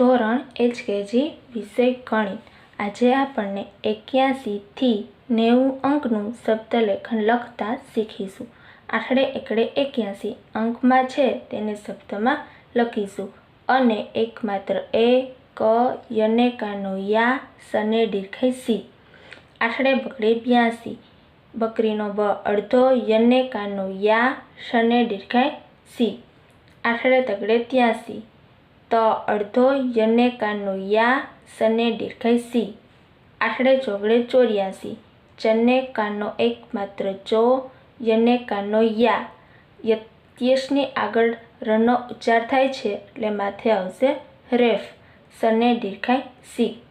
ધોરણ એચકેજી વિષય ગણિત. આજે આપણને એક્યાસીથી નેવું અંકનું શબ્દલેખન લખતા શીખીશું. આઠડે એકડે એક્યાસી અંકમાં છે તેને શબ્દમાં લખીશું. અને એકમાત્ર એ, ક, યને કાનો યા, સને દીર્ઘઈ સી. આઠડે બકડે બ્યાસી બકરીનો બ અડધો, યને કાનો યા શને દીર્ઘાય સી. આઠડે તગડે ત્યાસી ત અડધો યને કાનો યા સને દીર્ઘઈ સી આઠડે ચોગડે ચોર્યાસી. ચને કાનો એક માત્ર ચો યને કાનો યા. યત્યેશની આગળ રનો ઉચ્ચાર થાય છે એટલે માથે આવશે રેફ. સને દીર્ઘાય સી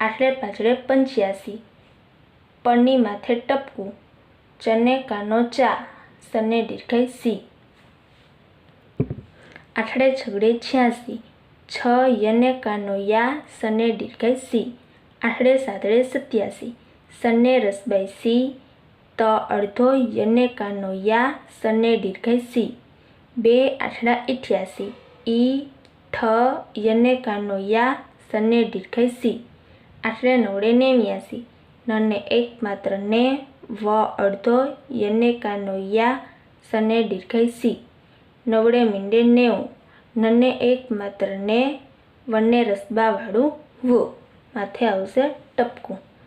આઠડે પાછળે પંચ્યાસી. પણની માથે ટપકું. ચને કાનો ચા. સને દીર્ઘાય સી આઠડે છગડે છ્યાસી. છ યને કાનો યા સને દીર્ઘાય સી આઠડે સાતડે સત્યાસી. સને રસબાઈ સી, ત અડધો યને કાનો યા સને દીર્ઘાય સી. બે આઠડા ઇઠ્યાસી. ઈ, ઠ યને કાનો યા સને દીર્ઘાય સી. આઠડે નવડે નેવ્યાસી. નને એક માત્ર ને, વ અડધો યને કાનો યા સને દીર્ઘાય સી. નવડે મીંડે નેવું. નને એક માત્ર ને વને રસબાવાળું વો. માથે આવશે ટપકું.